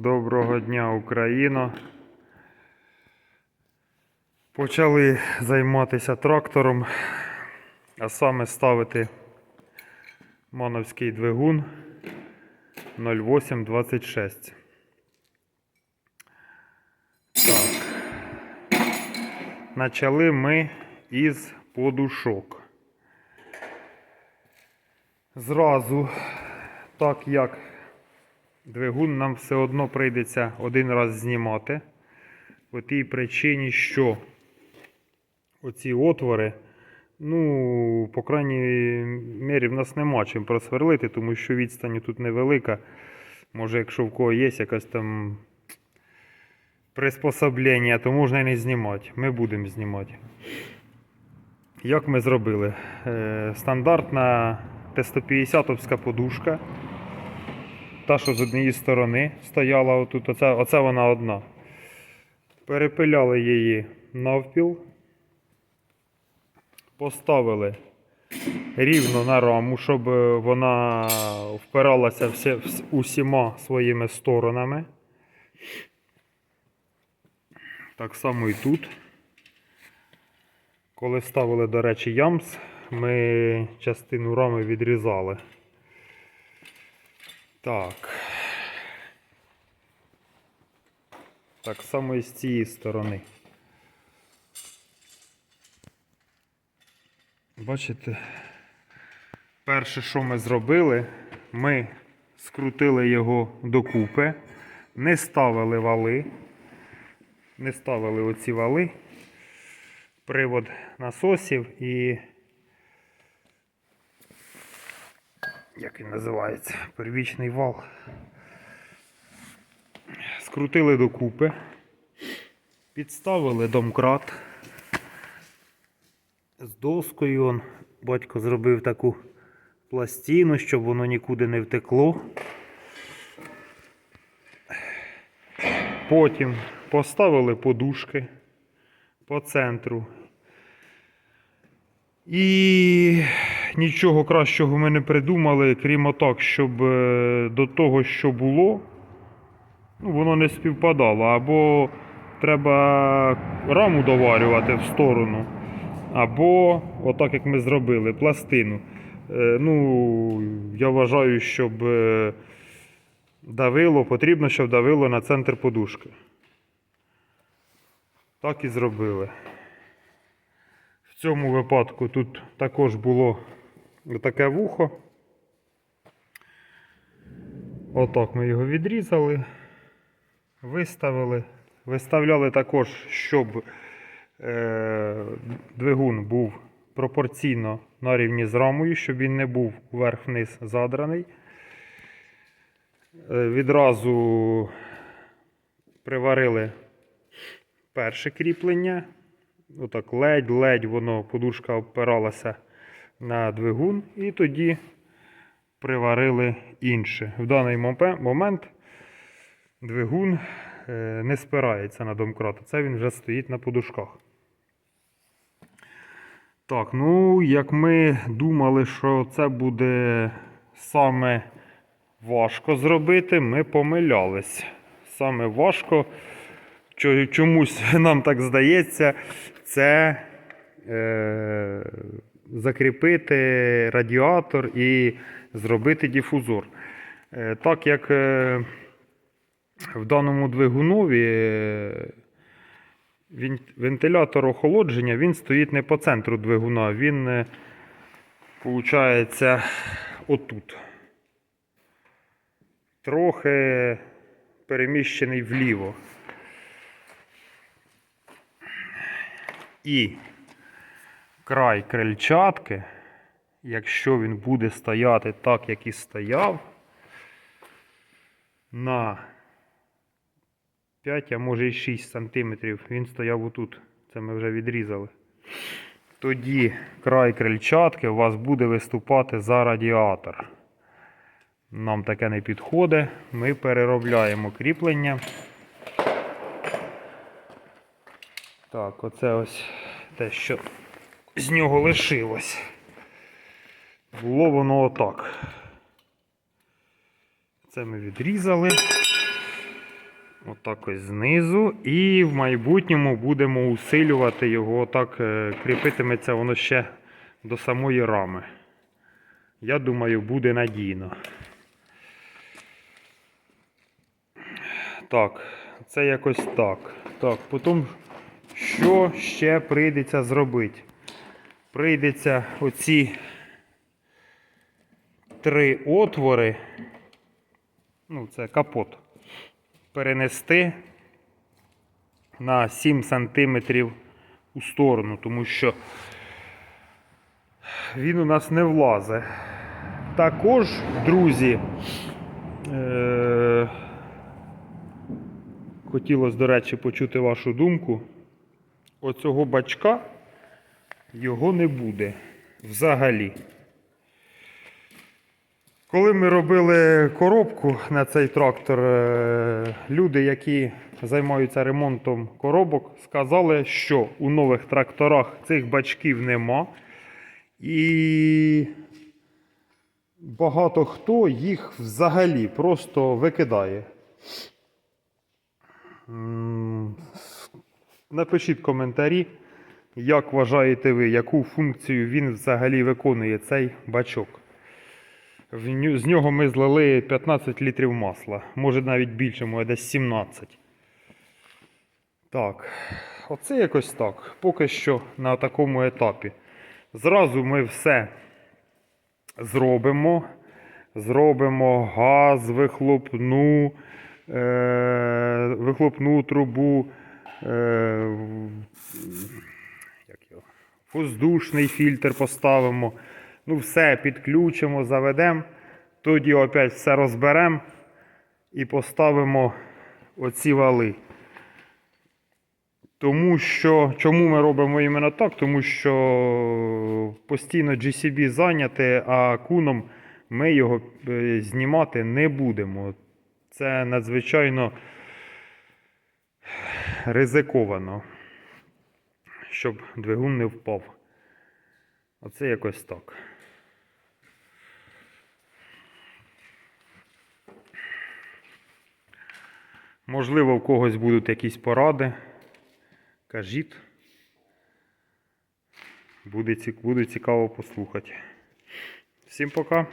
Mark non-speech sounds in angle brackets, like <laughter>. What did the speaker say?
Доброго дня, Україно. Почали займатися трактором, а саме ставити мановський двигун 0826. Так. Почали ми із подушок. Зразу, так як Двигун нам все одно прийдеться один раз знімати. По тій причині, що оці отвори, ну, по крайній мірі, в нас нема чим просверлити, тому що відстань тут невелика. Може, якщо в кого є якась там приспособлення, то можна і не знімати. Ми будемо знімати. Як ми зробили? Е, стандартна Т-150 подушка. Та, що з однієї сторони стояла отут, оце, оце вона одна. Перепиляли її навпіл. Поставили рівно на раму, щоб е, вона впиралася всі, вс- усіма своїми сторонами. Так само і тут. Коли ставили, до речі, ямс, ми частину рами відрізали. Так. Так само і з цієї сторони. Бачите, перше, що ми зробили, ми скрутили його докупи, не ставили вали, не ставили оці вали, привод насосів і як він називається, первічний вал. Скрутили докупи, підставили домкрат. З доскою он, батько зробив таку пластину, щоб воно нікуди не втекло. Потім поставили подушки по центру. І нічого кращого ми не придумали, крім отак, щоб е, до того, що було, ну, воно не співпадало. Або треба раму доварювати в сторону, або, отак як ми зробили, пластину. Е, Ну, я вважаю, щоб е, давило, потрібно, щоб давило на центр подушки. Так і зробили. В цьому випадку тут також було таке вухо. Отак ми його відрізали, виставили. Виставляли також, щоб е, двигун був пропорційно на рівні з рамою, щоб він не був вверх-вниз задраний. Е, відразу приварили перше кріплення. Отак ледь-ледь воно подушка опиралася на двигун, і тоді приварили інше. В даний момент двигун е, не спирається на домкрат, це він вже стоїть на подушках. Так, ну, як ми думали, що це буде саме важко зробити, ми помилялись. Саме важко, чомусь <laughs> нам так здається, це е, закріпити радіатор і зробити дифузор. Е, так як е, в даному двигунові е, вентилятор охолодження він стоїть не по центру двигуна, він получається отут. Трохи переміщений вліво. І край крильчатки, якщо він буде стояти так, як і стояв, на 5, а може і 6 сантиметрів, він стояв отут. Це ми вже відрізали. Тоді край крильчатки у вас буде виступати за радіатор. Нам таке не підходить. Ми переробляємо кріплення. Так, оце ось те, що з нього лишилось. Було воно отак. Це ми відрізали. Отак ось знизу. І в майбутньому будемо усилювати його. Так е, кріпитиметься воно ще до самої рами. Я думаю, буде надійно. Так, це якось так. Так, потім що ще прийдеться зробити? Прийдеться оці три отвори, ну, це капот, перенести на 7 см у сторону, тому що він у нас не влазить. Також, друзі, е- хотілося, до речі, почути вашу думку. Оцього бачка його не буде взагалі. Коли ми робили коробку на цей трактор, е, люди, які займаються ремонтом коробок, сказали, що у нових тракторах цих бачків нема. І багато хто їх взагалі просто викидає. Напишіть коментарі, як вважаєте ви, яку функцію він взагалі виконує цей бачок. З нього ми злили 15 літрів масла, може навіть більше, може десь 17. Так, оце якось так. Поки що на такому етапі. Зразу ми все зробимо. Зробимо газ, вихлопну, е, вихлопну трубу, е, воздушний фільтр поставимо. Ну, все підключимо, заведемо. Тоді опять все розберемо і поставимо оці вали. Тому що, чому ми робимо іменно так? Тому що постійно GCB зайняте, а куном ми його е, знімати не будемо. Це надзвичайно ризиковано, щоб двигун не впав. Оце якось так. Можливо, в когось будуть якісь поради. Кажіть. Буде, цікаво послухати. Всім пока.